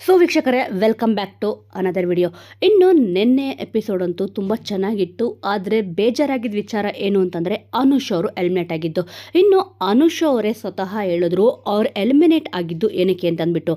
So ವೀಕ್ಷಕರೇ welcome back to another video ಇನ್ನು ನಿನ್ನೆ ಎಪಿಸೋಡ್ ಅಂತೂ ತುಂಬ ಚೆನ್ನಾಗಿತ್ತು, ಆದರೆ ಬೇಜಾರಾಗಿದ್ದ ವಿಚಾರ ಏನು ಅಂತಂದರೆ, ಅನುಷ್ ಅವರು ಎಲಿಮಿನೇಟ್ ಆಗಿದ್ದು. ಇನ್ನು ಅನುಷ್ ಅವರೇ ಸ್ವತಃ ಹೇಳಿದ್ರು, ಅವ್ರು ಎಲಿಮಿನೇಟ್ ಆಗಿದ್ದು ಏನಕ್ಕೆ ಅಂತ ಅಂದ್ಬಿಟ್ಟು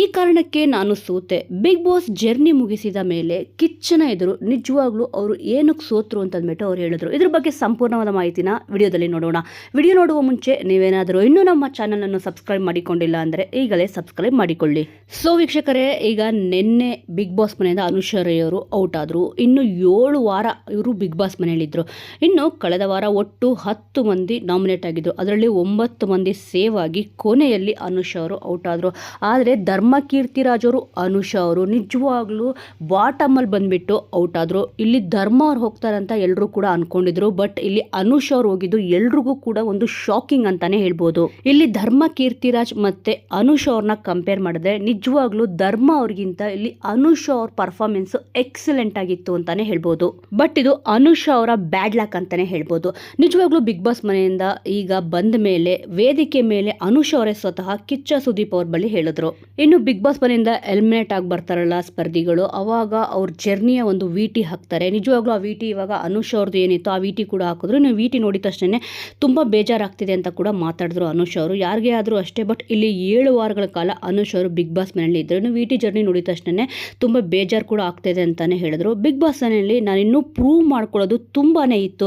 ಈ ಕಾರಣಕ್ಕೆ ನಾನು ಸೋತೆ. ಬಿಗ್ ಬಾಸ್ ಜರ್ನಿ ಮುಗಿಸಿದ ಮೇಲೆ ಕಿಚ್ಚನ ಎದುರು ನಿಜವಾಗ್ಲೂ ಅವರು ಏನಕ್ಕೆ ಸೋತರು ಅಂತಂದ್ಬಿಟ್ಟು ಅವ್ರು ಹೇಳಿದ್ರು. ಇದ್ರ ಬಗ್ಗೆ ಸಂಪೂರ್ಣವಾದ ಮಾಹಿತಿನ ವಿಡಿಯೋದಲ್ಲಿ ನೋಡೋಣ. ವಿಡಿಯೋ ನೋಡುವ ಮುಂಚೆ ನೀವೇನಾದರೂ ಇನ್ನೂ ನಮ್ಮ ಚಾನಲನ್ನು ಸಬ್ಸ್ಕ್ರೈಬ್ ಮಾಡಿಕೊಂಡಿಲ್ಲ ಅಂದರೆ ಈಗಲೇ ಸಬ್ಸ್ಕ್ರೈಬ್ ಮಾಡಿಕೊಳ್ಳಿ. ಸೊ ವೀಕ್ಷಕರೇ, ಈಗ ನಿನ್ನೆ ಬಿಗ್ ಬಾಸ್ ಮನೆಯಿಂದ ಅನುಷರೈ ಅವರು ಔಟ್ ಆದರು. ಇನ್ನು ಏಳು ವಾರ ಇವರು ಬಿಗ್ ಬಾಸ್ ಮನೆಯಲ್ಲಿದ್ದರು ಇನ್ನು ಕಳೆದ ವಾರ ಒಟ್ಟು ಹತ್ತು ಮಂದಿ ನಾಮಿನೇಟ್ ಆಗಿದ್ದರು ಅದರಲ್ಲಿ ಒಂಬತ್ತು ಮಂದಿ ಸೇವ್ ಆಗಿ ಕೊನೆಯಲ್ಲಿ ಅನುಷ್ ಅವರು ಔಟ್ ಆದರು. ಆದರೆ ಧರ್ಮ ಕೀರ್ತಿರಾಜ್ ಅವರು ಅನುಷ ಅವರು ನಿಜವಾಗ್ಲೂ ಬಾಟಮಲ್ಲಿ ಬಂದುಬಿಟ್ಟು ಔಟ್ ಆದರು. ಇಲ್ಲಿ ಧರ್ಮ ಅವ್ರು ಹೋಗ್ತಾರೆ ಅಂತ ಎಲ್ಲರೂ ಕೂಡ ಅಂದ್ಕೊಂಡಿದ್ರು ಬಟ್ ಇಲ್ಲಿ ಅನುಷ್ ಅವ್ರು ಹೋಗಿದ್ದು ಎಲ್ರಿಗೂ ಕೂಡ ಒಂದು ಶಾಕಿಂಗ್ ಅಂತಾನೆ ಹೇಳ್ಬೋದು. ಇಲ್ಲಿ ಧರ್ಮ ಕೀರ್ತಿರಾಜ್ ಮತ್ತೆ ಅನುಷ್ ಅವ್ರನ್ನ ಕಂಪೇರ್ ಮಾಡಿದ್ರೆ ನಿಜವಾಗ್ಲೂ ಧರ್ಮ ಅವ್ರಿಗಿಂತ ಇಲ್ಲಿ ಅನುಷ್ ಅವ್ರ ಪರ್ಫಾರ್ಮೆನ್ಸ್ ಎಕ್ಸಲೆಂಟ್ ಆಗಿತ್ತು ಅಂತಾನೆ ಹೇಳ್ಬೋದು. ಬಟ್ ಇದು ಅನುಷ್ ಅವರ ಬ್ಯಾಡ್ ಲ್ಯಾಕ್ ಅಂತಾನೆ ಹೇಳ್ಬೋದು. ನಿಜವಾಗ್ಲೂ ಬಿಗ್ ಬಾಸ್ ಮನೆಯಿಂದ ಈಗ ಬಂದ ಮೇಲೆ, ವೇದಿಕೆ ಮೇಲೆ ಅನುಷ್ ಅವರೇ ಸ್ವತಃ ಕಿಚ್ಚ ಸುದೀಪ್ ಅವ್ರ ಬಳಿ ಹೇಳಿದ್ರು. ಇನ್ನು ಬಿಗ್ ಬಾಸ್ ಮನೆಯಿಂದ ಎಲಿಮಿನೇಟ್ ಆಗಿ ಬರ್ತಾರಲ್ಲ ಸ್ಪರ್ಧಿಗಳು, ಅವಾಗ ಅವ್ರ ಜರ್ನಿಯ ಒಂದು ವಿಟಿ ಹಾಕ್ತಾರೆ. ನಿಜವಾಗ್ಲೂ ಆ ವಿಟಿ ಇವಾಗ ಅನುಷ್ ಅವ್ರದ್ದು ಏನಿತ್ತು ಆ ವಿಟಿ ಕೂಡ ಹಾಕಿದ್ರು. ನೀವು ವಿಟಿ ನೋಡಿದ ತಕ್ಷಣ ತುಂಬಾ ಬೇಜಾರಾಗ್ತಿದೆ ಅಂತ ಕೂಡ ಮಾತಾಡಿದ್ರು ಅನುಷ್ ಅವರು. ಯಾರಿಗೆ ಆದರೂ ಅಷ್ಟೇ ಬಟ್ ಇಲ್ಲಿ ಏಳು ವಾರಗಳ ಕಾಲ ಅನುಷ್ ಅವರು ಬಿಗ್ ಬಾಸ್ ಮನೆಯಲ್ಲಿ ಇದ್ರು. ಇನ್ನು ವಿ ಟಿ ಜರ್ನಿ ನೋಡಿದ ತಕ್ಷಣ ತುಂಬ ಬೇಜಾರು ಕೂಡ ಆಗ್ತಾಯಿದೆ ಅಂತಲೇ ಹೇಳಿದ್ರು. ಬಿಗ್ ಬಾಸ್ ಮನೆಯಲ್ಲಿ ನಾನು ಇನ್ನೂ ಪ್ರೂವ್ ಮಾಡ್ಕೊಳ್ಳೋದು ತುಂಬಾ ಇತ್ತು.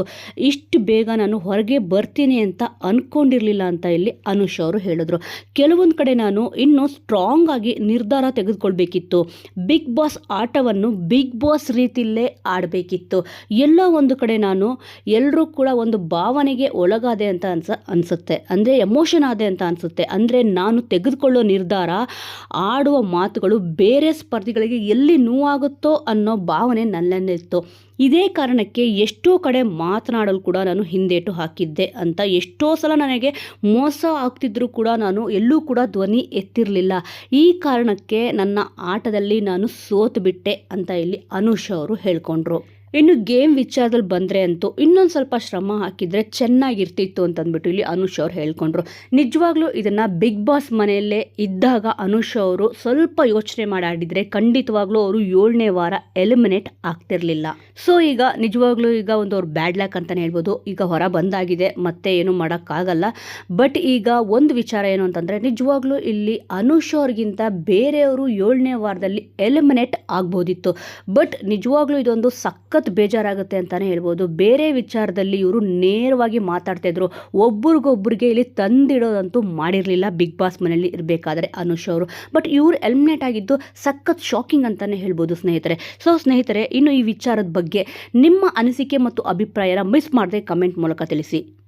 ಇಷ್ಟು ಬೇಗ ನಾನು ಹೊರಗೆ ಬರ್ತೀನಿ ಅಂತ ಅಂದ್ಕೊಂಡಿರಲಿಲ್ಲ ಅಂತ ಇಲ್ಲಿ ಅನುಷ್ ಅವರು ಹೇಳಿದ್ರು. ಕೆಲವೊಂದು ಕಡೆ ನಾನು ಇನ್ನೂ ಸ್ಟ್ರಾಂಗ್ ಆಗಿ ನಿರ್ಧಾರ ತೆಗೆದುಕೊಳ್ಬೇಕಿತ್ತು. ಬಿಗ್ ಬಾಸ್ ಆಟವನ್ನು ಬಿಗ್ ಬಾಸ್ ರೀತಿಯಲ್ಲೇ ಆಡಬೇಕಿತ್ತು. ಎಲ್ಲ ಒಂದು ಕಡೆ ನಾನು ಎಲ್ಲರೂ ಕೂಡ ಒಂದು ಭಾವನೆಗೆ ಒಳಗಾದೆ ಅಂತ ಅನ್ಸ, ಅನಿಸುತ್ತೆ. ಅಂದರೆ ಎಮೋಷನ್ ಆದೆ ಅಂತ ಅನಿಸುತ್ತೆ. ಅಂದರೆ ನಾನು ತೆಗೆದುಕೊಳ್ಳೋ ನಿರ್ಧಾರ ಆಡುವ ಮಾತುಗಳು ಬೇರೆ ಸ್ಪರ್ಧಿಗಳಿಗೆ ಎಲ್ಲಿ ನೋವಾಗುತ್ತೋ ಅನ್ನೋ ಭಾವನೆ ನನ್ನಲ್ಲಿತ್ತು. ಇದೇ ಕಾರಣಕ್ಕೆ ಎಷ್ಟೋ ಕಡೆ ಮಾತನಾಡಲು ಕೂಡ ನಾನು ಹಿಂದೇಟು ಹಾಕಿದ್ದೆ ಅಂತ ಎಷ್ಟೋ ಸಲ ನನಗೆ ಮೋಸ ಆಗ್ತಿದ್ರೂ ಕೂಡ ನಾನು ಎಲ್ಲೂ ಕೂಡ ಧ್ವನಿ ಎತ್ತಿರಲಿಲ್ಲ. ಈ ಕಾರಣಕ್ಕೆ ನನ್ನ ಆಟದಲ್ಲಿ ನಾನು ಸೋತು ಬಿಟ್ಟೆ ಅಂತ ಇಲ್ಲಿ ಅನುಷ್ ಅವರು ಹೇಳ್ಕೊಂಡ್ರು. ಇನ್ನು ಗೇಮ್ ವಿಚಾರದಲ್ಲಿ ಬಂದರೆ ಅಂತೂ ಇನ್ನೊಂದು ಸ್ವಲ್ಪ ಶ್ರಮ ಹಾಕಿದರೆ ಚೆನ್ನಾಗಿರ್ತಿತ್ತು ಅಂತಂದ್ಬಿಟ್ಟು ಇಲ್ಲಿ ಅನುಷ್ ಅವ್ರು ಹೇಳ್ಕೊಂಡ್ರು. ನಿಜವಾಗ್ಲೂ ಇದನ್ನು ಬಿಗ್ ಬಾಸ್ ಮನೆಯಲ್ಲೇ ಇದ್ದಾಗ ಅನುಷ್ ಅವರು ಸ್ವಲ್ಪ ಯೋಚನೆ ಮಾಡಾಡಿದರೆ ಖಂಡಿತವಾಗ್ಲೂ ಅವರು ಏಳನೇ ವಾರ ಎಲಿಮಿನೇಟ್ ಆಗ್ತಿರಲಿಲ್ಲ. ಸೊ ಈಗ ನಿಜವಾಗ್ಲೂ ಈಗ ಒಂದು ಅವ್ರು ಬ್ಯಾಡ್ ಲ್ಯಾಕ್ ಅಂತಲೇ ಹೇಳ್ಬೋದು. ಈಗ ಹೊರ ಬಂದಾಗಿದೆ, ಮತ್ತೆ ಏನು ಮಾಡೋಕ್ಕಾಗಲ್ಲ. ಬಟ್ ಈಗ ಒಂದು ವಿಚಾರ ಏನು ಅಂತಂದರೆ ನಿಜವಾಗ್ಲೂ ಇಲ್ಲಿ ಅನುಷ್ ಅವ್ರಿಗಿಂತ ಬೇರೆಯವರು ಏಳನೇ ವಾರದಲ್ಲಿ ಎಲಿಮಿನೇಟ್ ಆಗ್ಬೋದಿತ್ತು. ಬಟ್ ನಿಜವಾಗ್ಲೂ ಇದೊಂದು ಸಖತ್ ಬೇಜಾರಾಗುತ್ತೆ ಅಂತಲೇ ಹೇಳ್ಬೋದು. ಬೇರೆ ವಿಚಾರದಲ್ಲಿ ಇವರು ನೇರವಾಗಿ ಮಾತಾಡ್ತಾ ಇದ್ರು. ಒಬ್ರಿಗೊಬ್ರಿಗೆ ಇಲ್ಲಿ ತಂದಿಡೋದಂತೂ ಮಾಡಿರಲಿಲ್ಲ. ಬಿಗ್ ಬಾಸ್ ಮನೆಯಲ್ಲಿ ಇರಬೇಕಾದ್ರೆ ಅನುಷ್ ಅವರು. ಬಟ್ ಇವರು ಎಲಿಮಿನೇಟ್ ಆಗಿದ್ದು ಸಖತ್ ಶಾಕಿಂಗ್ ಅಂತಲೇ ಹೇಳ್ಬೋದು ಸ್ನೇಹಿತರೆ. ಸೊ ಸ್ನೇಹಿತರೆ, ಇನ್ನು ಈ ವಿಚಾರದ ಬಗ್ಗೆ ನಿಮ್ಮ ಅನಿಸಿಕೆ ಮತ್ತು ಅಭಿಪ್ರಾಯನ ಮಿಸ್ ಮಾಡದೆ ಕಮೆಂಟ್ ಮೂಲಕ ತಿಳಿಸಿ.